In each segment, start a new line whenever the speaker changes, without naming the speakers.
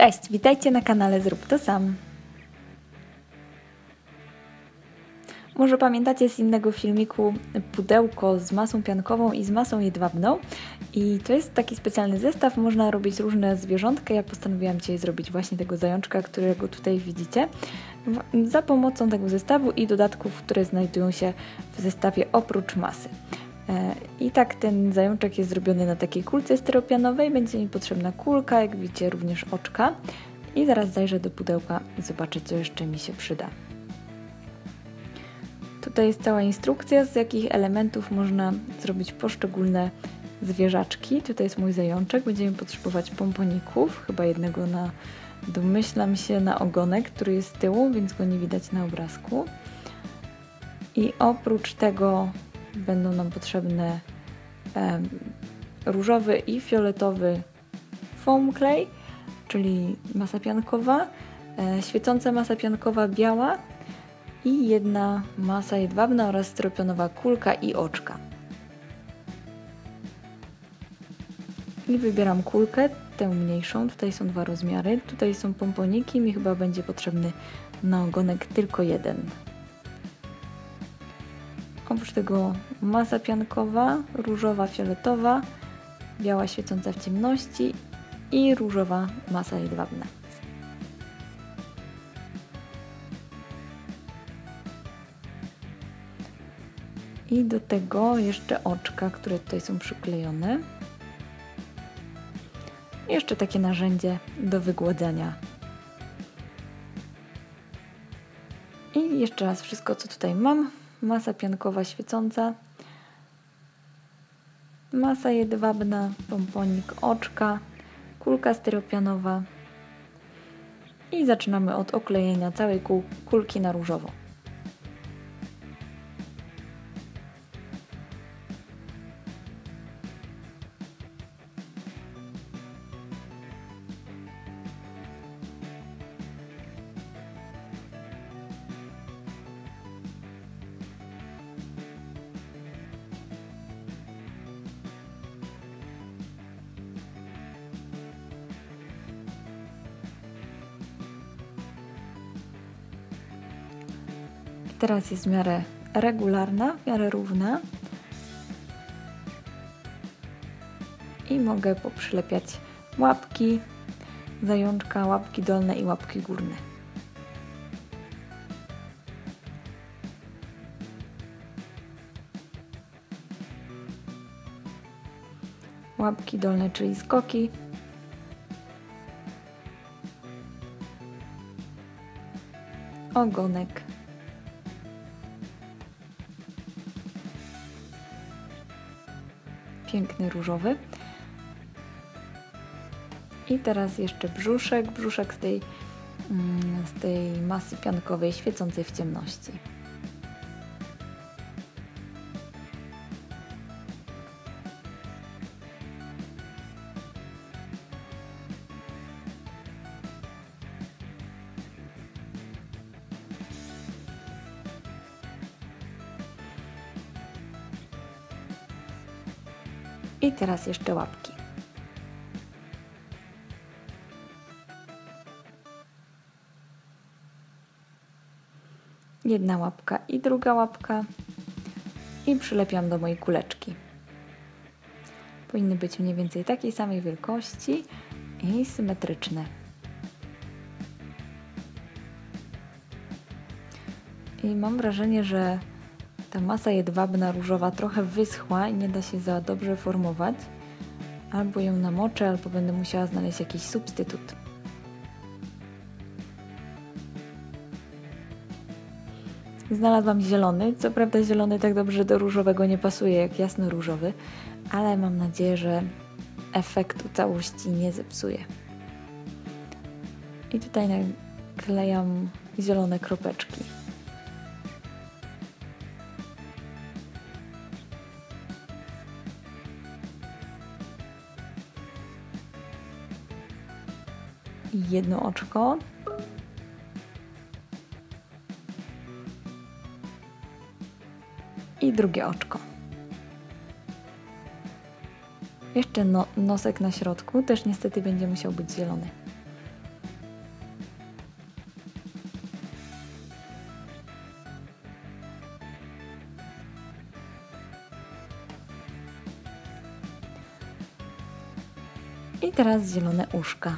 Cześć, witajcie na kanale Zrób to sam. Może pamiętacie z innego filmiku pudełko z masą piankową i z masą jedwabną i to jest taki specjalny zestaw, można robić różne zwierzątka. Ja postanowiłam dzisiaj zrobić właśnie tego zajączka, którego tutaj widzicie za pomocą tego zestawu i dodatków, które znajdują się w zestawie oprócz masy. E, I tak ten zajączek jest zrobiony na takiej kulce styropianowej. Będzie mi potrzebna kulka, jak widzicie również oczka. I zaraz zajrzę do pudełka i zobaczę, co jeszcze mi się przyda. Tutaj jest cała instrukcja, z jakich elementów można zrobić poszczególne zwierzaczki. Tutaj jest mój zajączek. Będziemy potrzebować pomponików, chyba jednego na, domyślam się, na ogonek, który jest z tyłu, więc go nie widać na obrazku. I oprócz tego będą nam potrzebne e, różowy i fioletowy foam clay, czyli masa piankowa, e, świecąca masa piankowa biała i jedna masa jedwabna oraz styropianowa kulka i oczka. I wybieram kulkę, tę mniejszą. Tutaj są dwa rozmiary. Tutaj są pomponiki. Mi chyba będzie potrzebny na ogonek tylko jeden. Oprócz tego masa piankowa, różowa, fioletowa, biała świecąca w ciemności i różowa masa jedwabna. I do tego jeszcze oczka, które tutaj są przyklejone. Jeszcze takie narzędzie do wygładzania. I jeszcze raz wszystko, co tutaj mam masa piankowa świecąca, masa jedwabna, pomponik oczka, kulka styropianowa i zaczynamy od oklejenia całej kulki na różowo. Teraz jest w miarę regularna, w miarę równa. I mogę poprzylepiać łapki zajączka, łapki dolne i łapki górne. Łapki dolne, czyli skoki. Ogonek. Piękny różowy. I teraz jeszcze brzuszek, brzuszek z tej, mm, z tej masy piankowej świecącej w ciemności. I teraz jeszcze łapki. Jedna łapka i druga łapka. I przylepiam do mojej kuleczki. Powinny być mniej więcej takiej samej wielkości i symetryczne. I mam wrażenie, że ta masa jedwabna różowa trochę wyschła i nie da się za dobrze formować. Albo ją namoczę, albo będę musiała znaleźć jakiś substytut. Znalazłam zielony. Co prawda zielony tak dobrze do różowego nie pasuje jak jasno różowy, ale mam nadzieję, że efektu całości nie zepsuje. I tutaj naklejam zielone kropeczki. jedno oczko. I drugie oczko. Jeszcze no, nosek na środku też niestety będzie musiał być zielony. I teraz zielone uszka.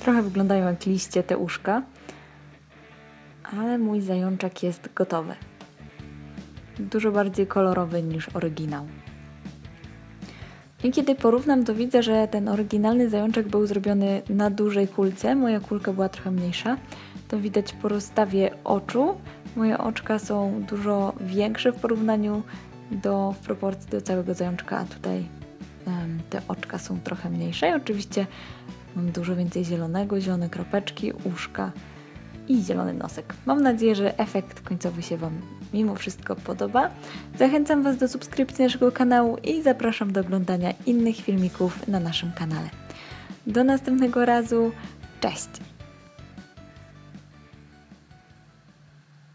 Trochę wyglądają jak liście te uszka, ale mój zajączek jest gotowy. Dużo bardziej kolorowy niż oryginał. I kiedy porównam, to widzę, że ten oryginalny zajączek był zrobiony na dużej kulce, moja kulka była trochę mniejsza. To widać po rozstawie oczu. Moje oczka są dużo większe w porównaniu do w proporcji do całego zajączka, a tutaj um, te oczka są trochę mniejsze. I oczywiście Mam dużo więcej zielonego, zielone kropeczki, uszka i zielony nosek. Mam nadzieję, że efekt końcowy się Wam mimo wszystko podoba. Zachęcam Was do subskrypcji naszego kanału i zapraszam do oglądania innych filmików na naszym kanale. Do następnego razu. Cześć!